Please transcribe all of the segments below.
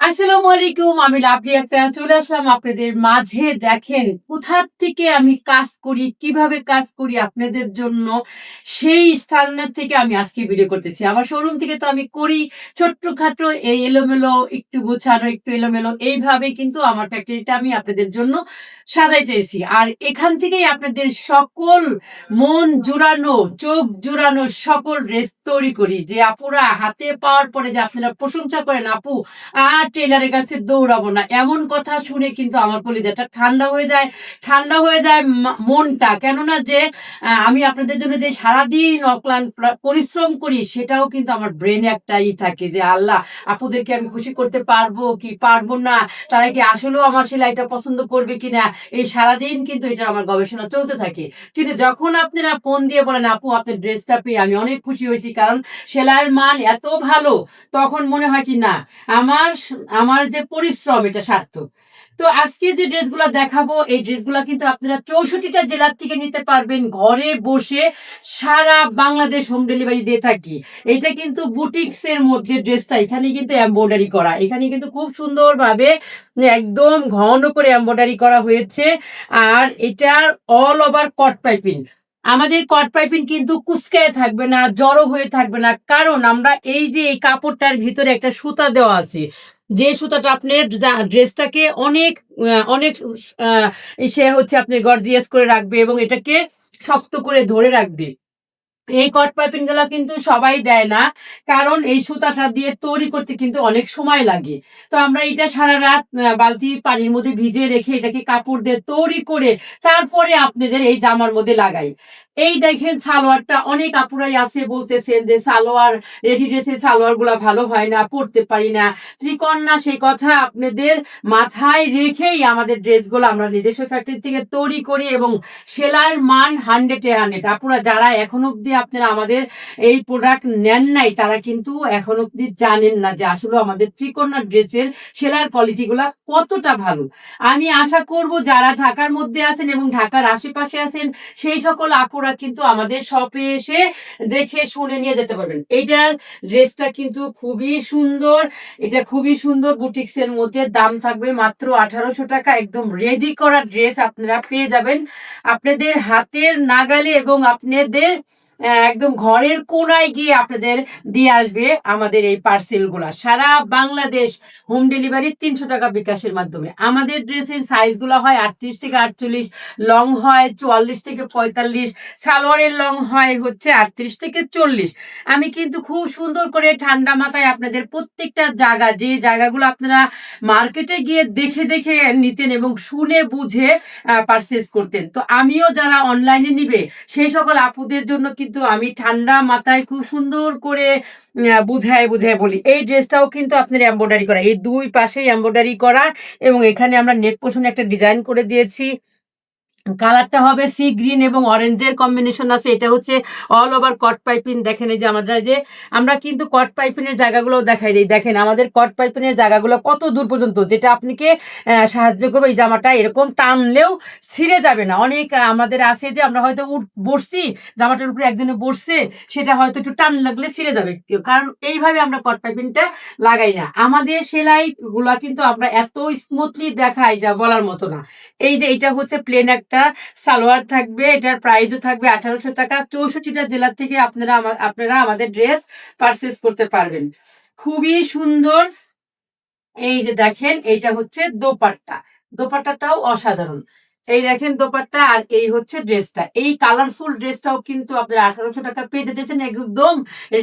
আসসালামু আলাইকুম, আমি লাভলি আক্তার। চলে আসলাম আপনাদের মাঝে। দেখেন কোথা থেকে আমি কাজ করি, কীভাবে কাজ করি আপনাদের জন্য, সেই স্থানের থেকে আমি আজকে ভিডিও করতেছি। আমার শোরুম থেকে তো আমি করি, ছোট্টখাটো, এই এলোমেলো, একটু গোছানো, একটু এলোমেলো, এইভাবে কিন্তু আমার ফ্যাক্টরিটা আমি আপনাদের জন্য সাজাইতেছি। আর এখান থেকেই আপনাদের সকল মন জুড়ানো, চোখ জুড়ানো সকল ড্রেস তৈরি করি। যে আপুরা হাতে পাওয়ার পরে যে আপনারা প্রশংসা করেন, আপু আর টেলারের কাছে দৌড়াবো না। এমন কথা শুনে কিন্তু আমার কলিজাটা ঠান্ডা হয়ে যায়। ঠান্ডা হয়ে যায় মনটা। কেননা যে আমি আপনাদের জন্য যে সারাদিন অক্লান পরিশ্রম করি, সেটাও কিন্তু আমার ব্রেনে একটা ই থাকে যে, আল্লাহ, আপুদেরকে আমি খুশি করতে পারব কি পারব না? তারা কি আসলেও আমার সেলাইটা পছন্দ করবে কিনা এই সারাদিন কিন্তু এটা আমার গবেষণা চলতে থাকে। কিন্তু যখন আপনারা ফোন দিয়ে বলেন, আপু, আপনার ড্রেসটা পেয়ে আমি অনেক খুশি হয়েছি কারণ সেলাইয়ের মান এত ভালো, তখন মনে হয় কি, না, আমার আমার যে পরিশ্রম, এটা সার্থক। তো আজকে যে ড্রেসগুলো দেখাবো, এই ড্রেসগুলো কিন্তু আপনারা চৌষট্টিটা জেলার থেকে নিতে পারবেন। ঘরে বসে সারা বাংলাদেশ হোম ডেলিভারি দিয়ে থাকি। এটা কিন্তু বুটিক্স এর মধ্যে ড্রেসটা, এখানে কিন্তু এমব্রয়ডারি করা। এখানে কিন্তু খুব সুন্দরভাবে একদম ঘন করে এমব্রয়ডারি করা হয়েছে। আর এটার অল ওভার কট পাইপিং আমাদের কট পাইপিং কিন্তু কুচকায় থাকবে না, জড়ো হয়ে থাকবে না। কারণ আমরা এই যে এই কাপড়টার ভিতরে একটা সুতা দেওয়া আছে যে সুতাটা আপনার ড্রেসটাকে অনেক অনেক সে হচ্ছে আপনি গর্জিয়াস করে রাখবে এবং এটাকে শক্ত করে ধরে রাখবে। এই কট পাইপিংগুলা কিন্তু সবাই দেয় না, কারণ এই সুতাটা দিয়ে তৈরি করতে কিন্তু অনেক সময় লাগে। তো আমরা এটা সারা রাত বালতি পানির মধ্যে ভিজিয়ে রেখে এটাকে কাপড় দিয়ে তৈরি করে তারপরে আপনাদের এই জামার মধ্যে লাগাই। এই দেখেন সালোয়ারটা, অনেক আপুরাই আছে বলতেছেন যে সালোয়ার, রেডি ড্রেসের সালোয়ারগুলা ভালো হয় না, পরতে পারি না। ত্রিকন্যা, সেই কথা আপনাদের মাথায় রেখেই আমাদের ড্রেসগুলো আমরা নিজস্ব ফ্যাক্টরি থেকে তৈরি করি এবং সেলাইয়ের মান হান্ড্রেড হান্ড্রেড। আপুরা যারা এখন অব্দি আপনারা আমাদের এই প্রোডাক্ট নেন নাই, তারা কিন্তু এখন অব্দি জানেন না যে আসলে আমাদের ত্রিকন্যা ড্রেসের সেলাইয়ের কোয়ালিটি গুলা কতটা ভালো। আমি আশা করব যারা ঢাকার মধ্যে আছেন এবং ঢাকার আশেপাশে আছেন, সেই সকল আপুরা কিন্তু আমাদের শপে এসে দেখে শুনে নিয়ে যেতে পারবেন। এইটার ড্রেসটা কিন্তু খুবই সুন্দর। এটা খুবই সুন্দর বুটিক্স এর মধ্যে দাম থাকবে মাত্র আঠারোশো টাকা। একদম রেডি করা ড্রেস আপনারা পেয়ে যাবেন। আপনাদের হাতের নাগালে এবং আপনাদের একদম ঘরের কোনায় গিয়ে আপনাদের দিয়ে আসবে আমাদের এই পার্সেলগুলা সারা বাংলাদেশ হোম ডেলিভারি তিনশো টাকা বিকাশের মাধ্যমে। আমাদের ড্রেসের সাইজগুলো হয় আটত্রিশ থেকে আটচল্লিশ লং হয় চুয়াল্লিশ থেকে পঁয়তাল্লিশ, সালোয়ারের লং হয় হচ্ছে আটত্রিশ থেকে চল্লিশ। আমি কিন্তু খুব সুন্দর করে ঠান্ডা মাথায় আপনাদের প্রত্যেকটা জায়গা, যে জায়গাগুলো আপনারা মার্কেটে গিয়ে দেখে দেখে নিতেন এবং শুনে বুঝে পারচেস করতেন। তো আমিও যারা অনলাইনে নিবে, সেই সকল আপুদের জন্য কিন্তু আমি ঠান্ডা মাথায় খুব সুন্দর করে বুঝায় বুঝায় বলি। এই ড্রেসটাও কিন্তু আপনার এম্ব্রয়ডারি করা। এই দুই পাশেই এম্ব্রয়ডারি করা এবং এখানে আমরা নেক পোষণে একটা ডিজাইন করে দিয়েছি। কালারটা হবে সি গ্রিন এবং অরেঞ্জের কম্বিনেশন আছে। এটা হচ্ছে অল ওভার কট পাইপিন দেখেন এই যে আমাদের যে, আমরা কিন্তু কট পাইপিনের জায়গাগুলো দেখাই দিই। দেখেন, আমাদের কট পাইপিনের জায়গাগুলো কত দূর পর্যন্ত, যেটা আপনাকে সাহায্য করবে। এই জামাটা এরকম টানলেও ছিঁড়ে যাবে না। অনেক আমাদের আছে যে, আমরা হয়তো উঠ, বসছি, জামাটার উপরে একজনে বসছে, সেটা হয়তো একটু টান লাগলে ছিঁড়ে যাবে। কারণ এইভাবে আমরা কট পাইপিনটা লাগাই না। আমাদের সেলাই গুলা কিন্তু আমরা এত স্মুথলি দেখাই যা বলার মতো না। এই যে, এটা হচ্ছে প্লেন একটা সালোয়ার থাকবে, এটার প্রাইসও থাকবে আঠারোশো টাকা। চৌষট্টিটা জেলার থেকে আপনারা আপনারা আমাদের ড্রেস পারচেস করতে পারবেন। খুবই সুন্দর। এই যে দেখেন, এইটা হচ্ছে দোপাট্টা। দোপাট্টাটাও অসাধারণ। এই দেখেন দোপাট্টা, আর এই হচ্ছে ড্রেসটা। এই কালারফুল ড্রেসটাও কিন্তু আপনারা আঠারোশো টাকা পেয়ে যেতেছেন একদম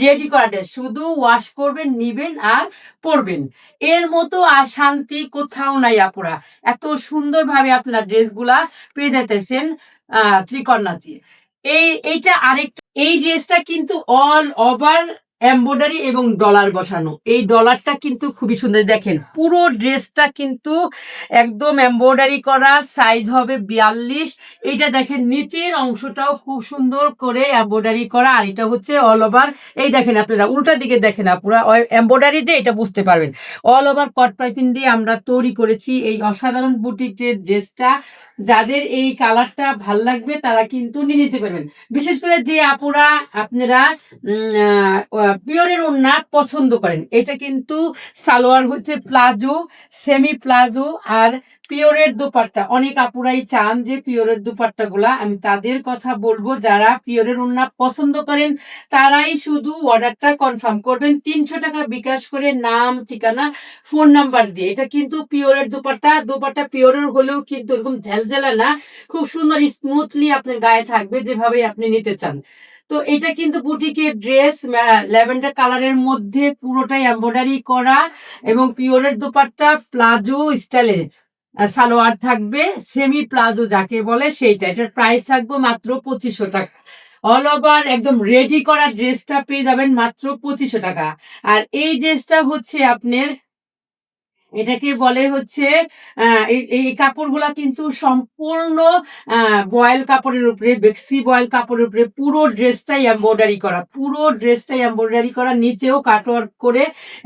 রেডি করা ড্রেস শুধু ওয়াশ করবেন, নিবেন আর পরবেন। এর মতো আর শান্তি কোথাও নাই আপুরা। এত সুন্দরভাবে আপনারা ড্রেসগুলা পেয়ে যেতেছেন আহ ত্রিকন্যাতে এই, এইটা আরেকটা, এই ড্রেসটা কিন্তু অল ওভার এমব্রয়ডারি এবং ডলার বসানো। এই ডলারটা কিন্তু খুবই সুন্দর। দেখেন, পুরো ড্রেসটা কিন্তু একদম এমব্রয়ডারি করা সাইজ হবে বিয়াল্লিশ। এইটা দেখেন, নিচের অংশটাও খুব সুন্দর করে এমব্রয়ডারি করা, আর এটা হচ্ছে অল ওভার এই দেখেন আপনারা, উল্টা দিকে দেখেন আপনারা এমব্রয়ডারি দিয়ে এটা বুঝতে পারবেন। অল ওভার কট পাইপিং দিয়ে আমরা তৈরি করেছি এই অসাধারণ বুটিকের ড্রেসটা। যাদের এই কালারটা ভালো লাগবে, তারা কিন্তু নিয়ে নিতে পারবেন। বিশেষ করে যে আপুরা, আপনারা পিওরের ওড়না পছন্দ করেন। এটা কিন্তু সালোয়ার হচ্ছে প্লাজো সেমি প্লাজো আর পিওরের দুপাট্টা। অনেক আপুরাই চান যে পিওরের দুপাট্টা গুলা আমি তাদের কথা বলব, যারা পিওরের ওড়না পছন্দ করেন, তারাই শুধু অর্ডারটা কনফার্ম করবেন। তিনশো টাকা বিকাশ করে নাম, ঠিকানা, ফোন নাম্বার দিয়ে। এটা কিন্তু পিওরের দুপাট্টা। দুপাট্টা পিওরের হলেও কিন্তু এরকম ঝালঝালা না। খুব সুন্দর স্মুথলি আপনার গায়ে থাকবে যেভাবে আপনি নিতে চান। তো এটা কিন্তু বুটিকের ড্রেস ল্যাভেন্ডার কালারের মধ্যে পুরোটাই এমব্রয়ডারি করা এবং পিওরের দোপাট্টা, প্লাজো, স্টাইলে সালোয়ার থাকবে, সেমি প্লাজো যাকে বলে সেইটা। এটার প্রাইস থাকবে মাত্র পঁচিশশো টাকা। অল ওভার একদম রেডি করা ড্রেসটা পেয়ে যাবেন মাত্র পঁচিশশো টাকা। আর এই ড্রেসটা হচ্ছে আপনার এটাকে বলে হচ্ছে এই কাপড়গুলা কিন্তু সম্পূর্ণ বয়েল কাপড়ের উপরে, বেক্সি বয়েল কাপড়ের উপরে পুরো ড্রেসটাই এমব্রয়ডারি করা, পুরো ড্রেসটাই এমব্রয়ডারি করা, নিচেও কাটওয়ার্ক করে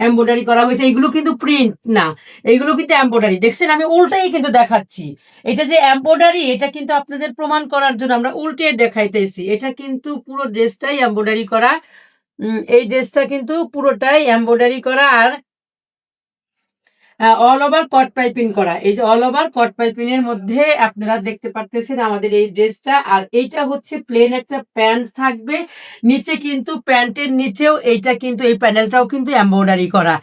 এমব্রয়ডারি করা হয়েছে। এগুলো কিন্তু প্রিন্ট না এইগুলো কিন্তু এমব্রয়ডারি। দেখছেন আমি উল্টাই কিন্তু দেখাচ্ছি। এটা যে এমব্রয়ডারি, এটা কিন্তু আপনাদের প্রমাণ করার জন্য আমরা উল্টে দেখাইতেছি। এটা কিন্তু পুরো ড্রেসটাই এমব্রয়ডারি করা এই ড্রেসটা কিন্তু পুরোটাই এমব্রয়ডারি করা আর অল ওভার কট পাইপিং করা। এই যে অল ওভার কট পাইপিং এর মধ্যে আপনারা দেখতে পারতেছেন আমাদের এই ড্রেসটা। আর এইটা হচ্ছে প্লেন একটা প্যান্ট থাকবে। নিচে কিন্তু প্যান্টের নিচেও এইটা কিন্তু, এই প্যানেলটাও কিন্তু এমব্রয়ডারি করা।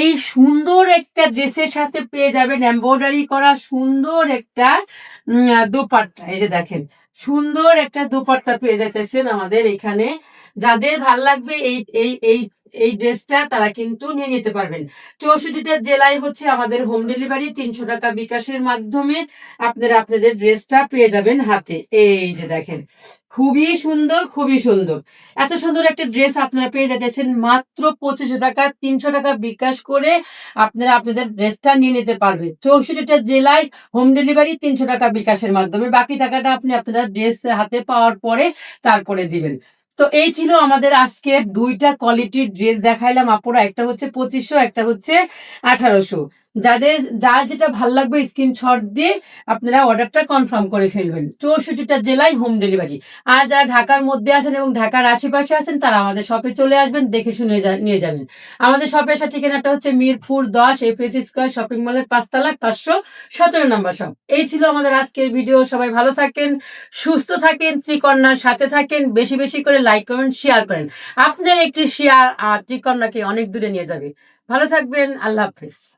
এই সুন্দর একটা ড্রেসের সাথে পেয়ে যাবেন এমব্রয়ডারি করা সুন্দর একটা দোপাট্টা। এই যে দেখেন, সুন্দর একটা দোপাট্টা পেয়ে যাইতেছেন আমাদের এখানে। যাদের ভালো লাগবে এই এই এই এই ড্রেসটা তারা কিন্তু নিয়ে নিতে পারবেন। চৌষট্টিটা জেলায় হচ্ছে আমাদের হোম ডেলিভারি তিনশো টাকা বিকাশের মাধ্যমে আপনারা আপনাদের ড্রেসটা পেয়ে যাবেন হাতে। এই যে দেখেন, খুবই সুন্দর খুবই সুন্দর। এত সুন্দর একটা ড্রেস আপনারা পেয়ে যাচ্ছেন মাত্র পঁচিশশো টাকা, তিনশো টাকা বিকাশ করে আপনারা আপনাদের ড্রেসটা নিয়ে নিতে পারবেন। চৌষট্টিটা জেলায় হোম ডেলিভারি তিনশো টাকা বিকাশের মাধ্যমে। বাকি টাকাটা আপনি আপনাদের ড্রেস হাতে পাওয়ার পরে তারপরে দিবেন। তো এই ছিল আমাদের আজকে দুইটা কোয়ালিটির ড্রেস দেখাইলাম আপুরা। একটা হচ্ছে পঁচিশশো, একটা হচ্ছে আঠারোশো। যাদের, যার যেটা ভালো লাগবে স্ক্রিনশট দিয়ে আপনারা অর্ডারটা কনফার্ম করে ফেলবেন। চৌষট্টিটা জেলায় হোম ডেলিভারি আর যারা ঢাকার মধ্যে আছেন এবং ঢাকার আশেপাশে আছেন, তারা আমাদের শপে চলে আসবেন, দেখে শুনে নিয়ে যাবেন। আমাদের শপে আসার ঠিকানাটা হচ্ছে মিরপুর দশ এফএস স্কোয়ার শপিং মলের পাঁচতলা, পাঁচশো সতেরো নম্বর শপ এই ছিল আমাদের আজকের ভিডিও সবাই ভালো থাকেন, সুস্থ থাকেন, ত্রিকন্যার সাথে থাকেন, বেশি বেশি করে লাইক কমেন্ট শেয়ার করেন। আপনাদের একটি শেয়ার ত্রিকন্যাকে অনেক দূরে নিয়ে যাবে। ভালো থাকবেন, আল্লাহ হাফেজ।